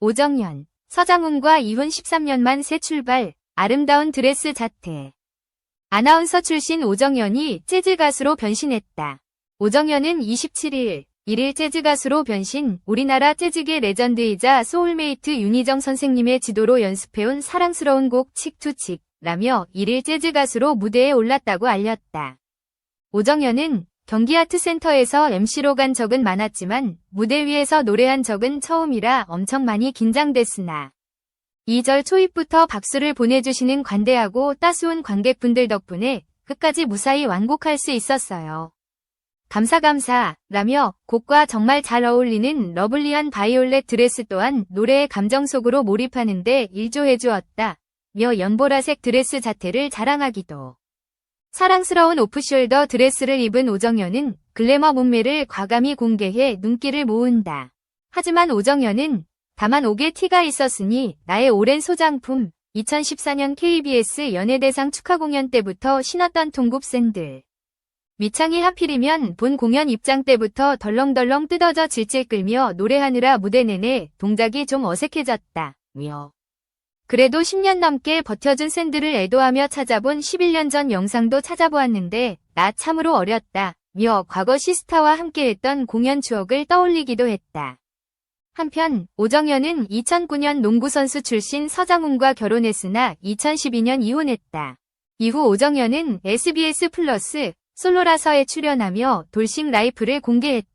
오정연, 서장훈과 이혼 13년 만 새 출발, 아름다운 드레스 자태. 아나운서 출신 오정연이 재즈 가수로 변신했다. 오정연은 27일, 1일 재즈 가수로 변신, 우리나라 재즈계 레전드이자 소울메이트 윤희정 선생님의 지도로 연습해온 사랑스러운 곡 칙투칙, 라며 1일 재즈 가수로 무대에 올랐다고 알렸다. 오정연은 경기 아트센터에서 MC로 간 적은 많았지만 무대 위에서 노래한 적은 처음이라 엄청 많이 긴장됐으나 2절 초입부터 박수를 보내주시는 관대하고 따스운 관객분들 덕분에 끝까지 무사히 완곡할 수 있었어요. 감사 감사 라며 곡과 정말 잘 어울리는 러블리한 바이올렛 드레스 또한 노래의 감정 속으로 몰입하는데 일조해 주었다. 며 연보라색 드레스 자태를 자랑하기도. 사랑스러운 오프숄더 드레스를 입은 오정연은 글래머 몸매를 과감히 공개해 눈길을 모은다. 하지만 오정연은 다만 옥에 티가 있었으니 나의 오랜 소장품 2014년 KBS 연예대상 축하 공연 때부터 신었던 통굽 샌들. 미창이 하필이면 본 공연 입장 때부터 덜렁덜렁 뜯어져 질질 끌며 노래하느라 무대 내내 동작이 좀 어색해졌다. 며. 그래도 10년 넘게 버텨준 샌들을 애도하며 찾아본 11년 전 영상도 찾아보았는데 나 참으로 어렸다. 며 과거 시스타와 함께했던 공연 추억을 떠올리기도 했다. 한편 오정연은 2009년 농구선수 출신 서장훈과 결혼했으나 2012년 이혼했다. 이후 오정연은 SBS 플러스 솔로라서에 출연하며 돌싱 라이프를 공개했다.